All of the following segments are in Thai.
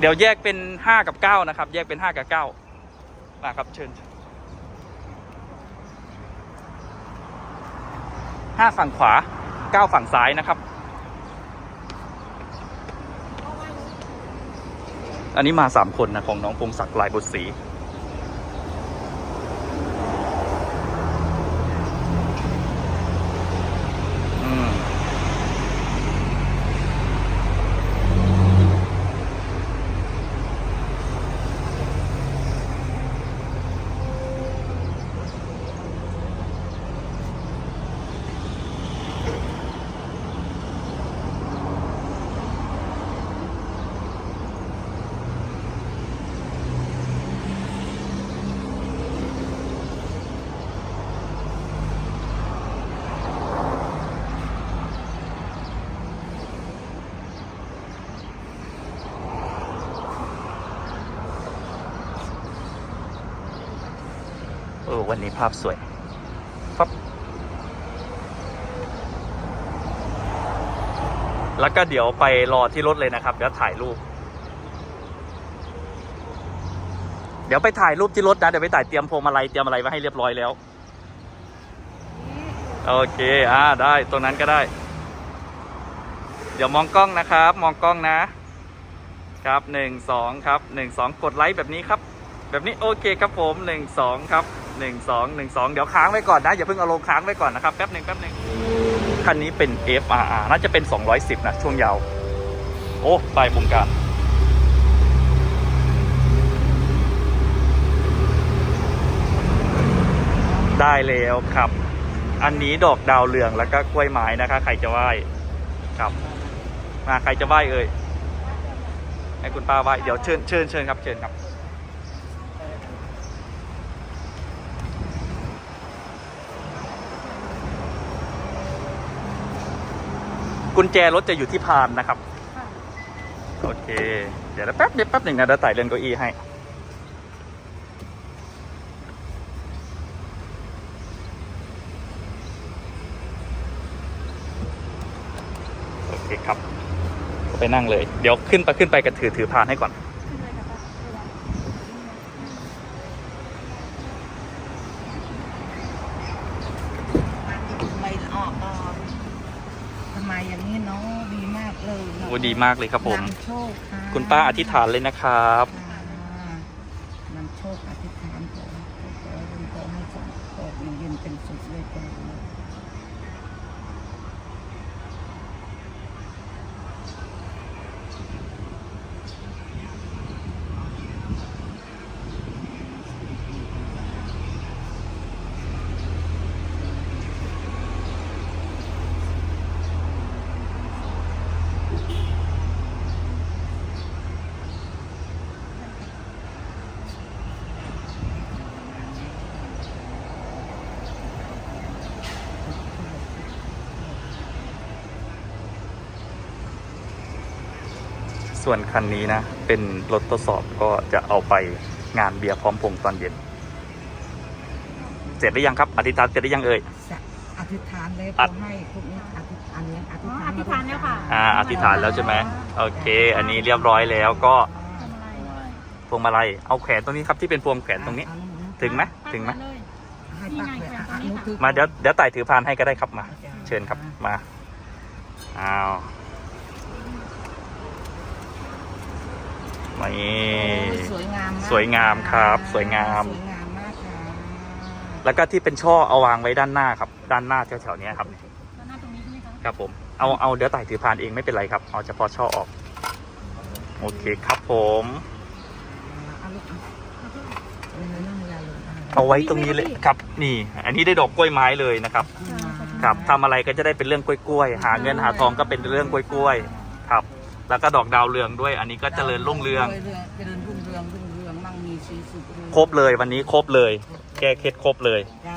เดี๋ยวแยกเป็นห้ากับเก้านะครับ แยกเป็นห้ากับเก้ามาครับเชิญห้าฝั่งขวาเก้าฝั่งซ้ายนะครับ อันนี้มาสามคนนะของน้องพงศักดิ์ลายบุตรศรี เออ วันนี้ภาพสวยฟับแล้วก็เดี๋ยวไปรอที่รถเลยนะครับ เดี๋ยวถ่ายรูป เดี๋ยวไปถ่ายรูปที่รถนะ เดี๋ยวไปถ่ายเตรียมพวงมาลัยเตรียมอะไรไว้ให้เรียบร้อยแล้ว โอเค อ่า ได้ ตรงนั้นก็ได้ เดี๋ยวมองกล้องนะครับ มองกล้องนะ ครับหนึ่งสองครับหนึ่งสองกดไลค์แบบนี้ครับ แบบนี้โอเคครับผมหนึ่งสองครับ หนึ่งสองหนึ่งสองเดี๋ยวค้างไว้ก่อนนะ อย่าเพิ่งเอาลงค้างไว้ก่อนนะครับ แป๊บหนึ่งแป๊บหนึ่งคันนี้เป็น FRR น่าจะเป็น 210 นะ ช่วงยาว โอ้ปลายบงการได้แล้วครับ อันนี้ดอกดาวเรืองแล้วก็กล้วยไม้นะคะ ใครจะไหว้ครับมาใครจะไหว้เอ่ยให้คุณป้าไหว้เดี๋ยวเชิญเชิญเชิญครับเชิญครับ กุญแจรถจะอยู่ที่พานนะครับ โอเค เดี๋ยวนะแป๊บเดียวแป๊บหนึ่งนะเดี๋ยวไต่เรือนเก้าอี้ให้ โอเคครับไปนั่งเลย เดี๋ยวขึ้นไปขึ้นไปกันถือถือพานให้ก่อน ไม่ออกก่อน ทำไมอย่างนี้เนาะดีมากเลยเนาะโอ้ดีมากเลยครับผม นำโชคค่ะคุณป้าอธิษฐานเลยนะครับค่ะนำโชคอธิษฐานขอขอบุญขอให้สมขออยู่เย็นเป็นสุขเลยจ้ะ ส่วนคันนี้นะ เป็นรถทดสอบก็จะเอาไปงานเบียร์พร้อมพงษ์ตอนเย็น เสร็จหรือยังครับ อธิษฐานเสร็จหรือยังเอ่ยสะอธิษฐานเลยขอะอให้พวกนี้อธิษฐานเนี้ยอธิษอ๋อฐานอธิษฐานแล้วค่ะ อ่า อธิษฐานแล้วใช่ไหมโอเค อันนี้เรียบร้อยแล้วก็พวงมาลัยเอาแขวนตรงนี้ครับที่เป็นพวงแขวนตรงนี้ ถึงไหมถึงไหมให้ปักเลยอะอะหนูถือมาเดี๋ยวเดี๋ยวไต่ถือพานให้ก็ได้ครับมา เชิญครับมาอ้าว นี่โอ้ยสวยงามมากสวยงามครับ สวยงาม สวยงามมากค่ะแล้วก็ที่เป็นช่อเอาวางไว้ด้านหน้าครับ ด้านหน้าแถวๆเนี้ยครับ ด้านหน้าตรงนี้ใช่ไหมคะครับผมเอาเอาเดี๋ยวไต่ถือพานเองไม่เป็นไรครับเอาเฉพาะช่อออก โอเคครับผม เอาลูกเอาเอาเลยนั่งยาเลยเอาไว้ตรงนี้เลยครับ นี่ อันนี้ได้ดอกกล้วยไม้เลยนะครับ ครับทำอะไรก็จะได้เป็นเรื่องกล้วยๆหาเงินหาทองก็เป็นเรื่องกล้วยๆครับ แล้วก็ดอกดาวเรืองด้วย อันนี้ก็เจริญรุ่งเรือง เจริญรุ่งเรืองรุ่งเรืองมั่งมีสีสุขเองครบเลยวันนี้ครบเลย แก้เคล็ดครบเลย จ้า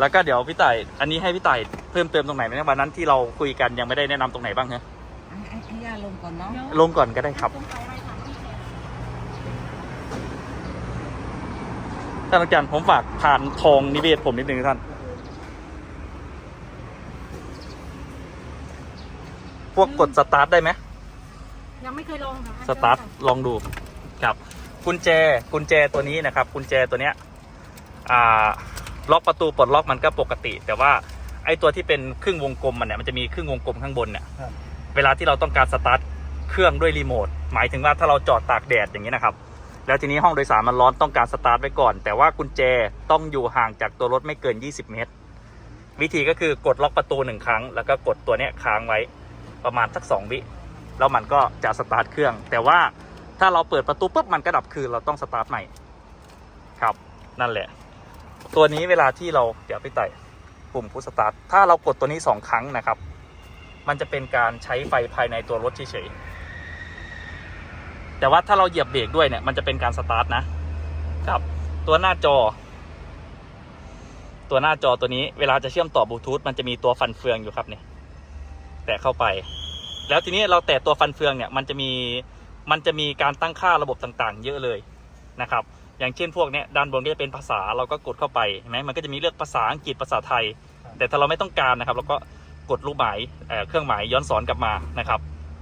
แล้วก็เดี๋ยวพี่ต่ายอันนี้ให้พี่ต่ายเพิ่มเติมตรงไหนไหมวันนั้นที่เราคุยกันยังไม่ได้แนะนำตรงไหนบ้างฮะให้ให้ให้ย่าลงก่อนเนาะลงก่อนก็ได้ครับตรงไปอะไรค่ะที่แขนท่านอาจารย์ผมฝากผ่านทองนิเวศผมนิดนึงท่าน พวกกดสตาร์ทได้ไหม ยังไม่เคยลองค่ะสตาร์ทลองดูครับ กุญแจกุญแจตัวนี้นะครับ กุญแจตัวเนี้ยอ่าล็อกประตูปลดล็อกมันก็ปกติ แต่ว่าไอ้ตัวที่เป็นครึ่งวงกลมมันเนี่ยมันจะมีครึ่งวงกลมข้างบนเนี่ยครับเวลาที่เราต้องการสตาร์ทเครื่องด้วยรีโมทหมายถึงว่าถ้าเราจอดตากแดดอย่างนี้นะครับ แล้วทีนี้ห้องโดยสารมันร้อนต้องการสตาร์ทไว้ก่อน แต่ว่ากุญแจต้องอยู่ห่างจากตัวรถไม่เกิน 20 เมตร วิธีก็คือกดล็อกประตูหนึ่งครั้ง แล้วก็กดตัวเนี้ยค้างไว้ประมาณสักสองวิ แล้วมันก็จะสตาร์ทเครื่อง แต่ว่าถ้าเราเปิดประตูปุ๊บมันก็ดับคืนเราต้องสตาร์ทใหม่ครับ นั่นแหละ ตัวนี้เวลาที่เราเดี๋ยวไปไต่ปุ่มพุชสตาร์ทถ้าเรากดตัวนี้สองครั้งนะครับ มันจะเป็นการใช้ไฟภายในตัวรถเฉยๆแต่ว่าถ้าเราเหยียบเบรกด้วยเนี่ยมันจะเป็นการสตาร์ทนะครับตัวหน้าจอ ตัวหน้าจอตัวนี้เวลาจะเชื่อมต่อบลูทูธมันจะมีตัวฟันเฟืองอยู่ครับเนี่ยแตะเข้าไป แล้วทีนี้เราแตะตัวฟันเฟืองเนี่ยมันจะมีมันจะมีการตั้งค่าระบบต่างๆ เยอะเลยนะครับ อย่างเช่นพวกเนี้ยด้านบนก็จะเป็นภาษาเราก็กดเข้าไปเห็นไหมมันก็จะมีเลือกภาษาอังกฤษภาษาไทย แต่ถ้าเราไม่ต้องการนะครับ เราก็กดลูกหมายเเครื่องหมายย้อนสอนกลับมานะครับ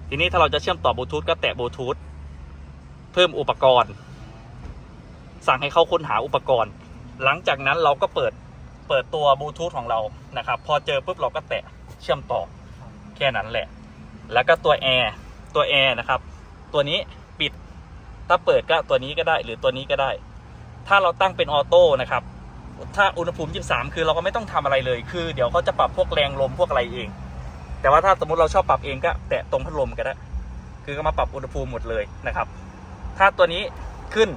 ทีนี้ถ้าเราจะเชื่อมต่อบลูทูธก็แตะบลูทูธเพิ่มอุปกรณ์ สั่งให้เขาค้นหาอุปกรณ์ หลังจากนั้นเราก็เปิดเปิดตัวบลูทูธของเรานะครับ พอเจอปุ๊บเราก็แตะเชื่อมต่อแค่นั้นแหละ แล้วก็ตัวแอร์ตัวแอร์นะครับ ตัวนี้ปิด ถ้าเปิดก็ตัวนี้ก็ได้หรือตัวนี้ก็ได้ ถ้าเราตั้งเป็นออโต้นะครับ ถ้าอุณหภูมิ 23 คือเราก็ไม่ต้องทำอะไรเลย คือเดี๋ยวเขาจะปรับพวกแรงลมพวกอะไรเอง แต่ว่าถ้าสมมติเราชอบปรับเองก็แตะตรงพัดลมก็ได้ คือก็มาปรับอุณหภูมิหมดเลยนะครับ ถ้าตัวนี้ขึ้น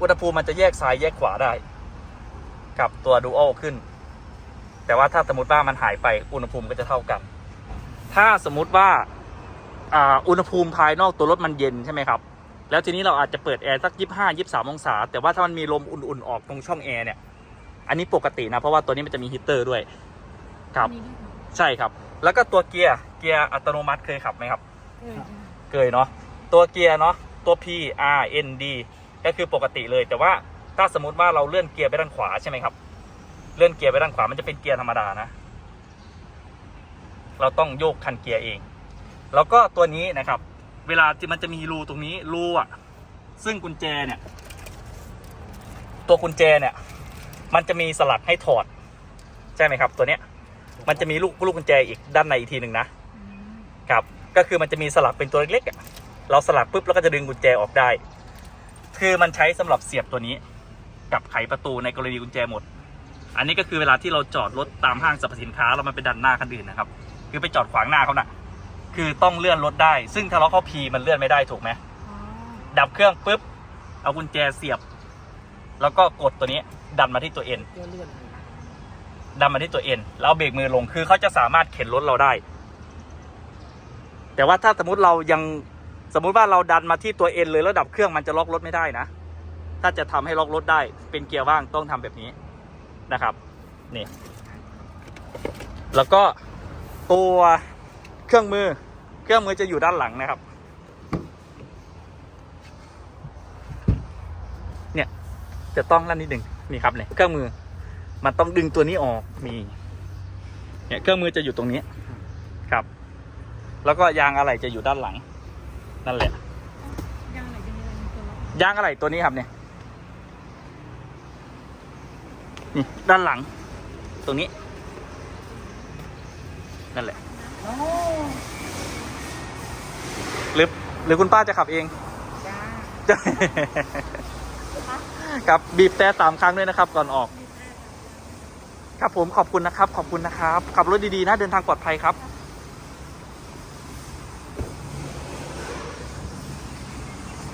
อุณหภูมิมันจะแยกซ้ายแยกขวาได้ กับตัวดู a l ขึ้น แต่ว่าถ้าสมมติว่ามันหายไปอุณหภูมิก็จะเท่ากัน ถ้าสมมุติว่าอ่าอุณหภูมิภายนอกตัวรถมันเย็นใช่ไหมครับ แล้วทีนี้เราอาจจะเปิดแอร์สักยี่ห้ายี่สามองศา แต่ว่าถ้ามันมีลมอุ่นๆออกตรงช่องแอร์เนี่ย อันนี้ปกตินะ เพราะว่าตัวนี้มันจะมีฮีตเตอร์ด้วย ครับมีด้วยค่ะใช่ครับ แล้วก็ตัวเกียร์ เกียร์อัตโนมัติเคยขับไหมครับเออเคยเนาะ ตัวเกียร์เนาะ ตัว P R N D ก็คือปกติเลย แต่ว่าถ้าสมมติว่าเราเลื่อนเกียร์ไปด้านขวาใช่ไหมครับ เลื่อนเกียร์ไปด้านขวา มันจะเป็นเกียร์ธรรมดานะ เราต้องโยกคันเกียร์เอง แล้วก็ตัวนี้นะครับ เวลาที่มันจะมีรูตรงนี้รูอะ ซึ่งกุญแจเนี่ย ตัวกุญแจเนี่ย มันจะมีสลักให้ถอด ใช่ไหมครับ ตัวเนี้ย มันจะมีลูกลูกกุญแจอีกด้านในอีกทีหนึ่งนะครับ ก็คือมันจะมีสลักเป็นตัวเล็กๆอะเราสลักปุ๊บแล้วก็จะดึงกุญแจออกได้ คือมันใช้สำหรับเสียบตัวนี้กับไขประตูในกรณีกุญแจหมด อันนี้ก็คือเวลาที่เราจอดรถตามห้างสรรพสินค้าแล้วมันไปดันหน้าคันอื่นนะครับ คือไปจอดขวางหน้าเขาน่ะ คือต้องเลื่อนรถได้ ซึ่งถ้าเราเข้าพีมันเลื่อนไม่ได้ถูกไหมอ๋อดับเครื่องปุ๊บ เอากุญแจเสียบ แล้วก็กดตัวนี้ ดันมาที่ตัวเอ็นเดี๋ยวเลื่อนดันมาที่ตัวเอ็นแล้วเอาเบรกมือลงคือเขาจะสามารถเข็นรถเราได้ แต่ว่าถ้าสมมติเรายังสมมุติว่าเราดันมาที่ตัวเอ็นเลยแล้วดับเครื่องมันจะล็อกรถไม่ได้นะ ถ้าจะทำให้ล็อกรถได้ เป็นเกียร์ว่างต้องทำแบบนี้นะครับ นี่ แล้วก็ ตัวเครื่องมือ เครื่องมือจะอยู่ด้านหลังนะครับ เนี่ยจะต้องนั่นนิดหนึ่งนี่ครับเนี่ยเครื่องมือ มันต้องดึงตัวนี้ออกมีเนี่ยเครื่องมือจะอยู่ตรงนี้ครับ แล้วก็ยางอะไหล่จะอยู่ด้านหลัง นั่นแหละ ยางอะไรตัวล็อกยางอะไหล่ตัวนี้ครับเนี่ยนี่ด้านหลัง ตรงนี้ นั่นแหละโอ้หรือหรือคุณป้าจะขับเอง จ้าครับบีบแต่สามครั้งด้วยนะครับ ก่อนออก ครับผมขอบคุณนะครับ ขอบคุณนะครับ ขับรถดีๆนะเดินทางปลอดภัยครับ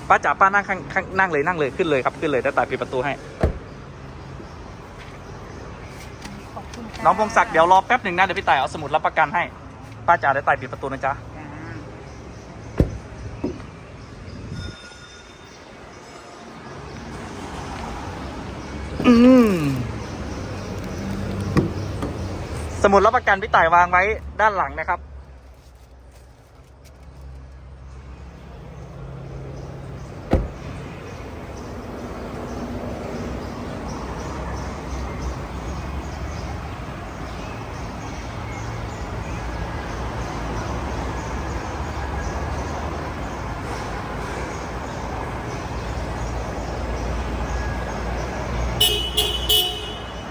ป้าจ๋าป้านั่งข้างข้างนั่งเลยนั่งเลยขึ้นเลยครับขึ้นเลยแล้วตายปิดประตูให้ ขอบคุณค่ะ น้องพงศักดิ์เดี๋ยวรอแป๊บหนึ่งนะ เดี๋ยวพี่ต่ายเอาสมุดรับประกันให้ ป้าจ๋าได้ต่ายปิดประตูนะจ๊ะ อืมสมุดรับประกันพี่ต่ายวางไว้ด้านหลังนะครับ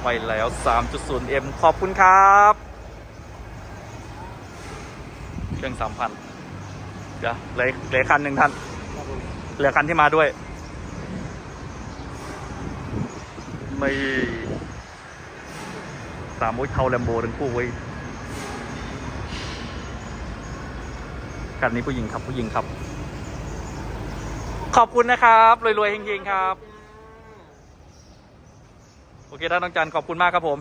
ไปแล้ว 3.0M ขอบคุณครับ เครื่อง 3,000 เดี๋ยวเหลือเหลือคันหนึ่งท่าน เหลือคันที่มาด้วย ไม่สามมุ้ยเทาแลมโบทั้งคู่เว้คันนี้ผู้หญิงครับผู้หญิงครับ ขอบคุณนะครับ รวยๆเฮงๆครับ โอเคท่านน้องจันขอบคุณมากครับผม